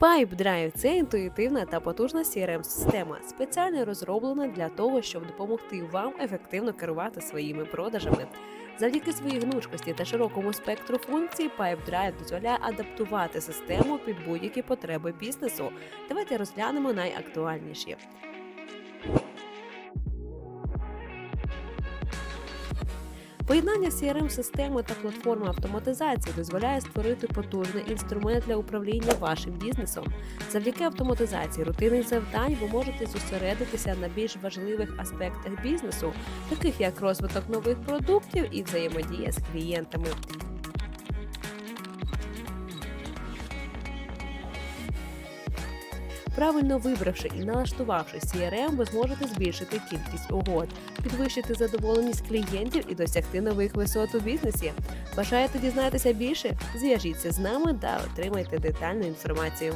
PipeDrive – це інтуїтивна та потужна CRM-система, спеціально розроблена для того, щоб допомогти вам ефективно керувати своїми продажами. Завдяки своїй гнучкості та широкому спектру функцій, PipeDrive дозволяє адаптувати систему під будь-які потреби бізнесу. Давайте розглянемо найактуальніші. Поєднання CRM-системи та платформи автоматизації дозволяє створити потужний інструмент для управління вашим бізнесом. Завдяки автоматизації рутинних завдань ви можете зосередитися на більш важливих аспектах бізнесу, таких як розвиток нових продуктів і взаємодія з клієнтами. Правильно вибравши і налаштувавши CRM, ви зможете збільшити кількість угод, підвищити задоволеність клієнтів і досягти нових висот у бізнесі. Бажаєте дізнатися більше? Зв'яжіться з нами та отримайте детальну інформацію.